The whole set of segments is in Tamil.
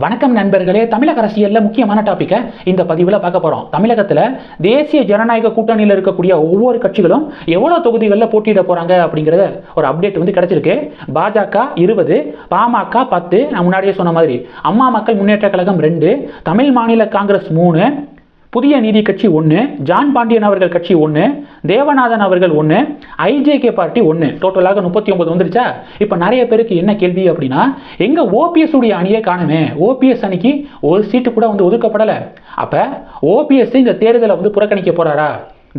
வணக்கம் நண்பர்களே தமிழக அரசியலில் முக்கியமான டாப்பிக்கை இந்த பதிவில் பார்க்க போகிறோம் தமிழகத்தில் தேசிய ஜனநாயக கூட்டணியில் இருக்கக்கூடிய ஒவ்வொரு கட்சிகளும் எவ்வளோ தொகுதிகளில் போட்டியிட போகிறாங்க அப்படிங்கிறத ஒரு அப்டேட் வந்து கிடச்சிருக்கு. பாஜக இருபது பாமக பத்து நான் முன்னாடியே சொன்ன மாதிரி அம்மா மக்கள் முன்னேற்ற கழகம் ரெண்டு தமிழ் மாநில காங்கிரஸ் மூணு புதிய நீதி கட்சி ஒன்று ஜான் பாண்டியன் அவர்கள் கட்சி ஒன்று தேவநாதன் அவர்கள் ஒன்று ஐஜேகே பார்ட்டி ஒன்று டோட்டலாக முப்பத்தி ஒன்பது வந்துருச்சா? இப்போ நிறைய பேருக்கு என்ன கேள்வி அப்படின்னா எங்கள் ஓபிஎஸ் உடைய அணியே காணுமே. ஓபிஎஸ் அணிக்கு ஒரு சீட்டு கூட வந்து ஒதுக்கப்படலை. அப்போ ஓபிஎஸ் இந்த தேர்தலை வந்து புறக்கணிக்க போகிறாரா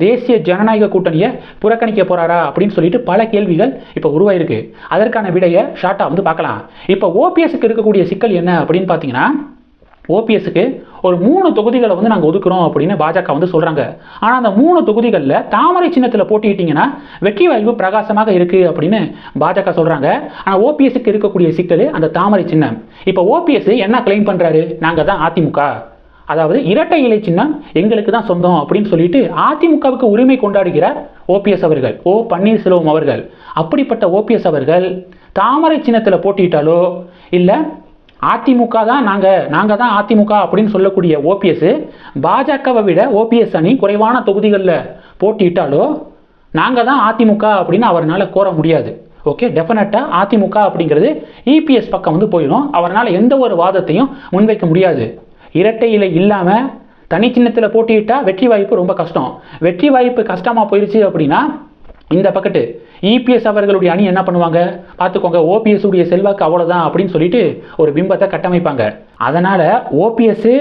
தேசிய ஜனநாயக கூட்டணியை புறக்கணிக்க போறாரா அப்படின்னு சொல்லிட்டு பல கேள்விகள் இப்போ உருவாயிருக்கு. அதற்கான விடையை ஷார்ட்டாக வந்து பார்க்கலாம். இப்போ ஓபிஎஸ்க்கு இருக்கக்கூடிய சிக்கல் என்ன அப்படின்னு பார்த்தீங்கன்னா ஓபிஎஸ்க்கு ஒரு மூணு தொகுதிகளை வந்து நாங்கள் ஒதுக்குறோம் அப்படின்னு பாஜக வந்து சொல்கிறாங்க ஆனால் அந்த மூணு தொகுதிகளில் தாமரை சின்னத்தில் போட்டிக்கிட்டிங்கன்னா வெற்றி வாய்ப்பு பிரகாசமாக இருக்குது அப்படின்னு பாஜக சொல்கிறாங்க ஆனால் ஓபிஎஸ்க்கு இருக்கக்கூடிய சிக்கல் அந்த தாமரை சின்னம். இப்போ ஓபிஎஸ் என்ன கிளைம் பண்ணுறாரு நாங்கள் தான் அதிமுக. அதாவது இரட்டை இலை சின்னம் எங்களுக்கு தான் சொந்தம் அப்படின்னு சொல்லிட்டு அதிமுகவுக்கு உரிமை கொண்டாடுகிறார் ஓபிஎஸ் அவர்கள் ஓ பன்னீர்செல்வம் அவர்கள். அப்படிப்பட்ட ஓபிஎஸ் அவர்கள் தாமரை சின்னத்தில் போட்டியிட்டாலோ இல்லை அதிமுக தான் நாங்கள் நாங்கள் தான் அதிமுக அப்படின்னு சொல்லக்கூடிய ஓபிஎஸ் பாஜகவை விட ஓபிஎஸ் அணி குறைவான தொகுதிகளில் போட்டியிட்டாலோ நாங்கள் தான் அதிமுக அப்படின்னு அவரால் கோர முடியாது. ஓகே டெஃபினட்டாக அதிமுக அப்படிங்கிறது இபிஎஸ் பக்கம் வந்து போயிடும். அவரால் எந்த ஒரு வாதத்தையும் முன்வைக்க முடியாது. இரட்டை இலை இல்லாமல் தனி சின்னத்தில் போட்டியிட்டால் வெற்றி வாய்ப்பு ரொம்ப கஷ்டம். வெற்றி வாய்ப்பு கஷ்டமாக போயிடுச்சு அப்படின்னா இந்த பக்கத்து இபிஎஸ் அவர்களுடைய அணி என்ன பண்ணுவாங்க? பார்த்துக்கோங்க ஓபிஎஸ் உடைய செல்வாக்கு அவ்வளோதான் அப்படின்னு சொல்லிட்டு ஒரு பிம்பத்தை கட்டமைப்பாங்க. அதனால ஓபிஎஸ்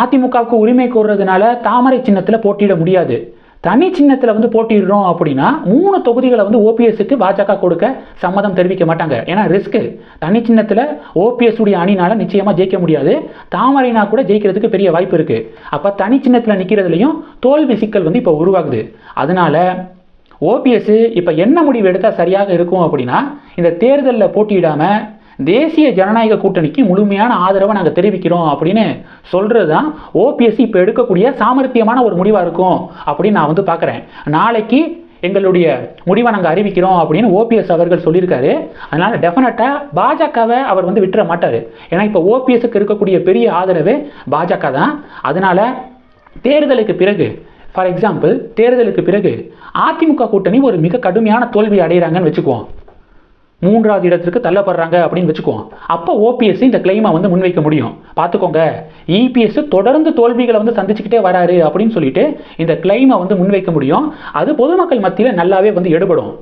அதிமுகவுக்கு உரிமை கோர்றதுனால தாமரை சின்னத்தில் போட்டியிட முடியாது. தனி சின்னத்தில் வந்து போட்டிடுறோம் அப்படின்னா மூணு தொகுதிகளை வந்து ஓபிஎஸ்க்கு பாஜக கொடுக்க சம்மதம் தெரிவிக்க மாட்டாங்க. ஏன்னா ரிஸ்க்கு தனி சின்னத்தில் ஓபிஎஸ் உடைய அணினால நிச்சயமாக ஜெயிக்க முடியாது. தாமரைனா கூட ஜெயிக்கிறதுக்கு பெரிய வாய்ப்பு இருக்குது அப்போ தனி சின்னத்தில் நிற்கிறதுலையும் தோல்வி சிக்கல் வந்து இப்போ உருவாகுது. அதனால ஓபிஎஸ் இப்போ என்ன முடிவு எடுத்தால் சரியாக இருக்கும் அப்படின்னா இந்த தேர்தலில் போட்டியிடாமல் தேசிய ஜனநாயக கூட்டணிக்கு முழுமையான ஆதரவை நாங்கள் தெரிவிக்கிறோம் அப்படின்னு சொல்கிறது தான் ஓபிஎஸ் இப்போ எடுக்கக்கூடிய சாமர்த்தியமான ஒரு முடிவாக இருக்கும் அப்படின்னு நான் வந்து பார்க்குறேன் நாளைக்கு எங்களுடைய முடிவை நாங்கள் அறிவிக்கிறோம் அப்படின்னு ஓபிஎஸ் அவர்கள் சொல்லியிருக்காரு. அதனால் டெஃபினட்டாக பாஜகவை அவர் வந்து விட்டுற மாட்டார். ஏன்னா இப்போ ஓபிஎஸ்க்கு இருக்கக்கூடிய பெரிய ஆதரவு பாஜக தான். அதனால் தேர்தலுக்கு பிறகு ஃபார் எக்ஸாம்பிள் தேர்தலுக்கு பிறகு அதிமுக கூட்டணி ஒரு மிக கடுமையான தோல்வி அடைகிறாங்கன்னு வச்சுக்குவோம். மூன்றாவது இடத்திற்கு தள்ளப்படுறாங்க அப்படின்னு வச்சுக்குவோம். அப்போ ஓபிஎஸ் இந்த கிளைமை வந்து முன்வைக்க முடியும். பார்த்துக்கோங்க. இபிஎஸ் தொடர்ந்து தோல்விகளை வந்து சந்திச்சுக்கிட்டே வராரு அப்படின்னு சொல்லிட்டு இந்த கிளைமை வந்து முன்வைக்க முடியும். அது பொதுமக்கள் மத்தியில் நல்லாவே வந்து எடுபடும்.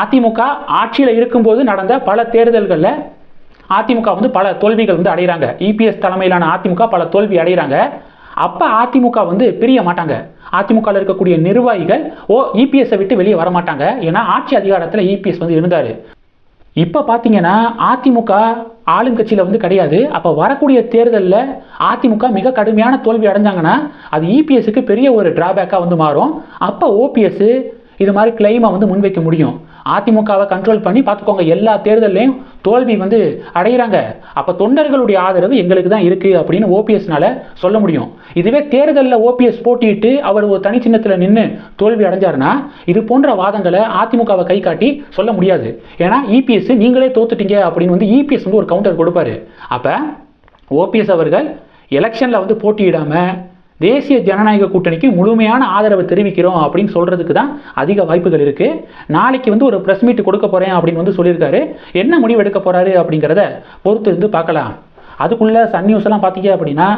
அதிமுக ஆட்சியில் இருக்கும்போது நடந்த பல தேர்தல்களில் அதிமுக வந்து பல தோல்விகள் வந்து அடைகிறாங்க இபிஎஸ் தலைமையிலான அதிமுக பல தோல்வி அடைகிறாங்க அப்போ அதிமுக வந்து பிரிய மாட்டாங்க. அதிமுகவில் இருக்கக்கூடிய நிர்வாகிகள் ஓ இபிஎஸ்ஸை விட்டு வெளியே வர மாட்டாங்க ஏன்னா ஆட்சி அதிகாரத்தில் இபிஎஸ் வந்து இருந்தார். இப்போ பார்த்தீங்கன்னா அதிமுக ஆளுங்கட்சியில் வந்து கிடையாது. அப்போ வரக்கூடிய தேர்தலில் அதிமுக மிக கடுமையான தோல்வி அடைஞ்சாங்கன்னா அது இபிஎஸ்க்கு பெரிய ஒரு டிராபேக்காக வந்து மாறும். அப்போ ஓபிஎஸ் இது மாதிரி கிளைமை வந்து முன்வைக்க முடியும். அதிமுகவை கண்ட்ரோல் பண்ணி பார்த்துக்கோங்க எல்லா தேர்தல்லையும் தோல்வி வந்து அடைகிறாங்க அப்போ தொண்டர்களுடைய ஆதரவு எங்களுக்கு தான் இருக்குது அப்படின்னு ஓபிஎஸ்னால சொல்ல முடியும். இதுவே தேர்தலில் ஓபிஎஸ் போட்டியிட்டு அவர் ஒரு தனி சின்னத்தில் நின்று தோல்வி அடைஞ்சாருன்னா இது போன்ற வாதங்களை அதிமுகவை கை காட்டி சொல்ல முடியாது. ஏன்னா இபிஎஸ் நீங்களே தோத்துட்டீங்க அப்படின்னு வந்து இபிஎஸ் வந்து ஒரு கவுண்டர் கொடுப்பாரு. அப்போ ஓபிஎஸ் அவர்கள் எலெக்ஷனில் வந்து போட்டியிடாமல் தேசிய ஜனநாயக கூட்டணிக்கு முழுமையான ஆதரவு தெரிவிக்கிறோம் அப்படின்னு சொல்கிறதுக்கு தான் அதிக வாய்ப்புகள் இருக்குது நாளைக்கு வந்து ஒரு ப்ரெஸ் மீட் கொடுக்க போகிறேன் அப்படின்னு வந்து சொல்லியிருக்காரு. என்ன முடிவு எடுக்க போகிறாரு அப்படிங்கிறத பொறுத்து இருந்து பார்க்கலாம். அதுக்குள்ளே சன் நியூஸ் எல்லாம் பார்த்தீங்க அப்படின்னா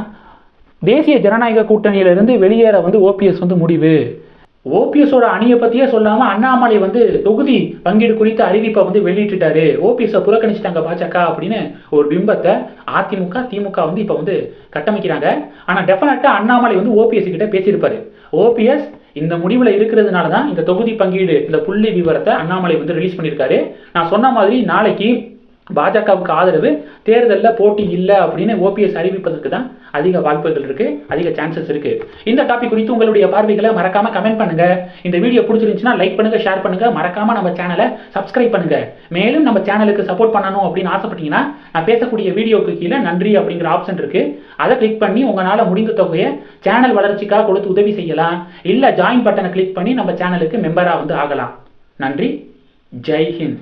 தேசிய ஜனநாயக கூட்டணியிலிருந்து வெளியேற வந்து ஓபிஎஸ் வந்து முடிவு. ஓபிஎஸோட அணியை பற்றியே சொல்லாமல் அண்ணாமலை வந்து தொகுதி பங்கீடு குறித்த அறிவிப்பை வந்து வெளியிட்டுட்டாரு. ஓபிஎஸை புறக்கணிச்சிட்டாங்க பாஜக அப்படின்னு ஒரு பிம்பத்தை அதிமுக திமுக வந்து இப்போ வந்து கட்டமைக்கிறாங்க. ஆனால் டெஃபினட்டாக அண்ணாமலை வந்து ஓபிஎஸ் கிட்ட பேசியிருப்பாரு. ஓபிஎஸ் இந்த முடிவில் இருக்கிறதுனால தான் இந்த தொகுதி பங்கீடு இந்த புள்ளி விவரத்தை அண்ணாமலை வந்து ரிலீஸ் பண்ணியிருக்காரு. நான் சொன்ன மாதிரி நாளைக்கு பாஜகவுக்கு ஆதரவு தேர்தலில் போட்டி இல்லை அப்படின்னு ஓபிஎஸ் அறிவிப்பதற்கு தான் அதிக வாய்ப்புகள் இருக்கு அதிக சான்சஸ் இருக்கு. இந்த டாபிக் குறித்து உங்களுடைய பார்வைகளை மறக்காம கமெண்ட் பண்ணுங்க. இந்த வீடியோ பிடிச்சிருந்துச்சுன்னா லைக் பண்ணுங்க ஷேர் பண்ணுங்க. மறக்காம நம்ம சேனலை சப்ஸ்கிரைப் பண்ணுங்க. மேலும் நம்ம சேனலுக்கு சப்போர்ட் பண்ணணும் அப்படின்னு ஆசைப்பட்டீங்கன்னா நான் பேசக்கூடிய வீடியோக்கு கீழே நன்றி அப்படிங்கிற ஆப்ஷன் இருக்கு. அதை கிளிக் பண்ணி உங்களால் முடிந்த தொகையை சேனல் வளர்ச்சிக்காக கொடுத்து உதவி செய்யலாம். இல்லை ஜாயின் பட்டனை கிளிக் பண்ணி நம்ம சேனலுக்கு மெம்பராக வந்து ஆகலாம். நன்றி. ஜெய் ஹிந்த்.